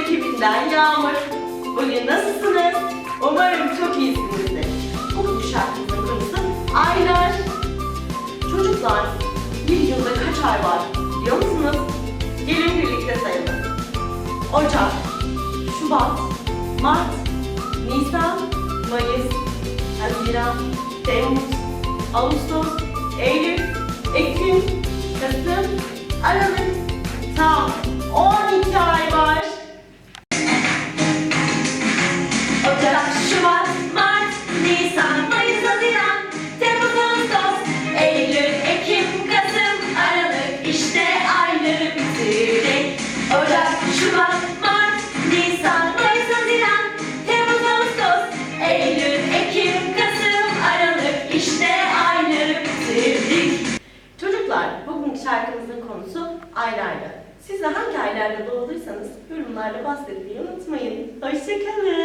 Ekibinden Yağmur. Bugün nasılsınız? Umarım çok iyisinizdir. Bugün şarkımızın konusu aylar. Çocuklar, bir yılda kaç ay var biliyor musunuz? Gelin birlikte sayalım. Ocak, Şubat, Mart, Nisan, Mayıs, Haziran, Temmuz, Ağustos, Eylül, Ekim, Kasım, Aralık. Aylarla. Siz de hangi aylarda doğduysanız yorumlarda bahsetmeyi unutmayın. Hoşçakalın.